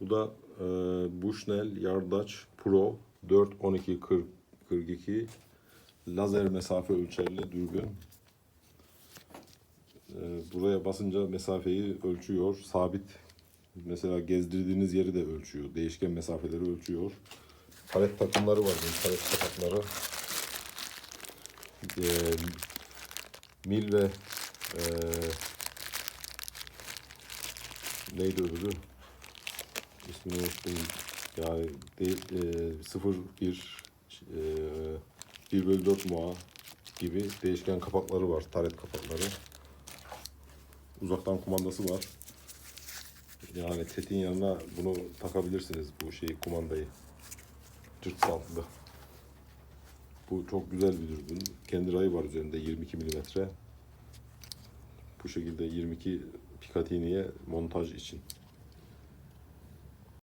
Bu da e, Bushnell Yardaç Pro 4 12 40 42 lazer mesafe ölçerli dürbün. E, buraya basınca mesafeyi ölçüyor. Sabit mesela gezdirdiğiniz yeri de ölçüyor. Değişken mesafeleri ölçüyor. Palet takımları var. Palet kapakları. E, mil ve e, neydi öbürü? İsmini unuttum. Yani değil, e, 0 1 e, 1 bölü 4 muha gibi değişken kapakları var. Taret kapakları. Uzaktan kumandası var. Yani setin yanına bunu takabilirsiniz bu şeyi kumandayı. Cırt altında. Bu çok güzel bir dürbün. Kendi rayı var üzerinde 22 milimetre. Bu şekilde 22 Picatinny'ye montaj için.